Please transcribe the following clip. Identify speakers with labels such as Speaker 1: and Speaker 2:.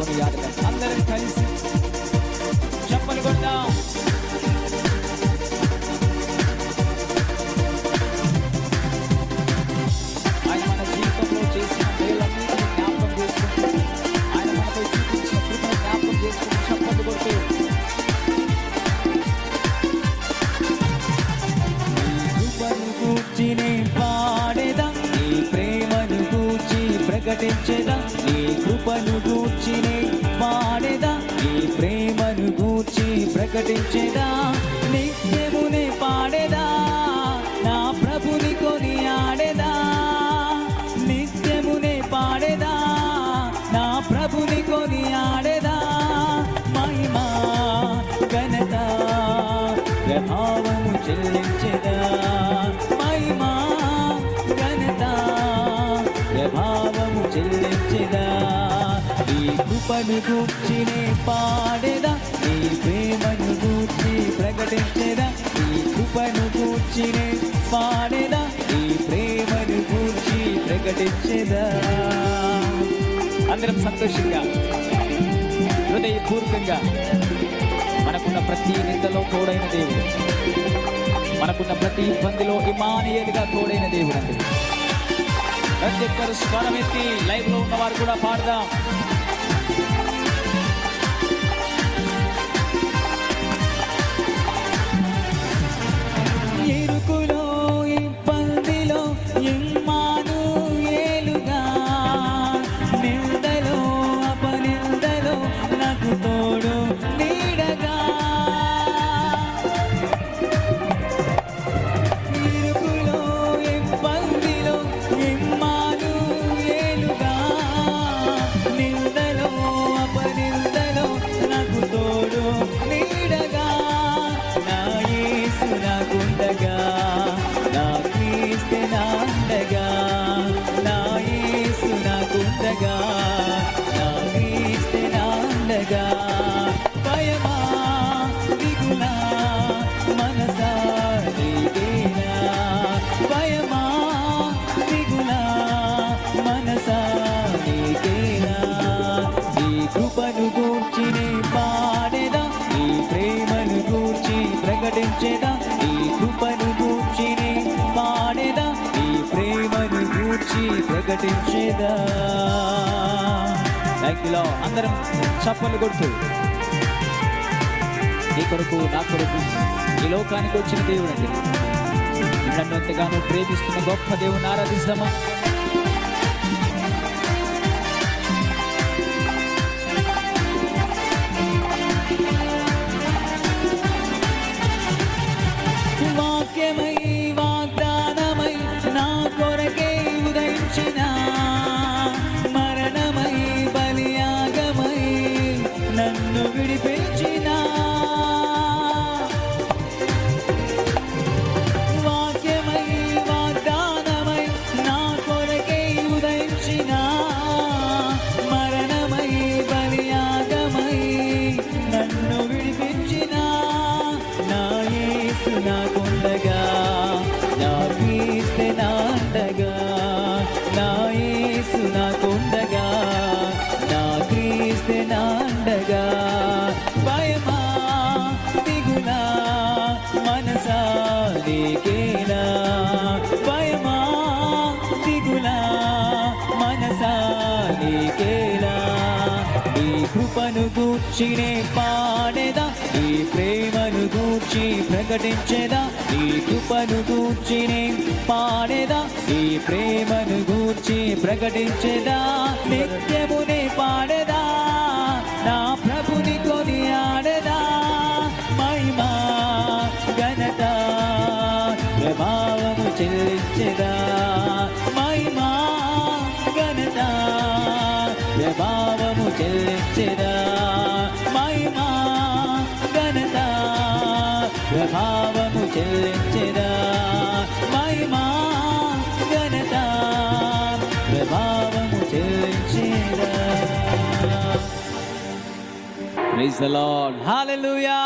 Speaker 1: కొనియాడదాం అందరం కలిసి చెప్పని కొడదాం. ఆయన మన జీవితంలో చేసిన జ్ఞాపకం చేసుకుంటూ ఆయన మనపై చూపించిన కృపను జ్ఞాపకం చేసుకుంటూ కొడుతూ. ప్రేమను ప్రకటించేదా. ప్రకటించేదా? నిత్యమునే పాడేదా? నా ప్రభుని కొని ఆడేదా నిత్యమునే పాడేదా? నా ప్రభుని కొని ఆడేదా మహిమా ఘనత ప్రభావము చెల్లించేదా? మహిమా ఘనత ప్రభావము చెల్లించేదా? ఈ కృపను కూర్చినే పాడేదా? ప్రకటించేదా? అందరం సంతోషంగా హృదయపూర్వకంగా మనకున్న ప్రతి నిందలో తోడైన దేవుడు. మనకున్న ప్రతి ఇబ్బందిలో ఇమానియలుగా తోడైన దేవుడు అండి. ప్రతి ఒక్కరు స్వరం ఎత్తి లైవ్లో ఉన్న వారు కూడా పాడదాం. ప్రకటించేదా నీ కృపను గూర్చినే పాడేదా నీ ప్రేమను గూర్చి ప్రకటించేదా. థ్యాంక్ అందరం చప్పలు కొడుతూ నీ కొరకు నా కొరకు ఈ లోకానికి వచ్చిన దేవుడు అండి నన్ను ఎంతగానో ప్రేమిస్తున్న గొప్ప దేవుని ఆరాధిస్తామా? ఉండగా భయమా దిగులా మనసా నీకేనా? భయమా దిగులా మనసా నీకేలా నీ కృపను గూర్చినే పాడేదా? నీ ప్రేమను గూర్చి ప్రకటించేదా? నీ కృపను గూర్చినే పాడేదా? నీ ప్రేమను గూర్చి ప్రకటించేదా? నిత్యము ప్రభావము చెల్లించెదా మహిమా ఘనత. ప్రభావము చెల్లించెదా మహిమా ఘనత. ప్రభావము చెల్లించెదా మహిమా ఘనత. ప్రభావము చెల్లించెదా ప్రైజ్ ద లార్డ్. హల్లెలూయా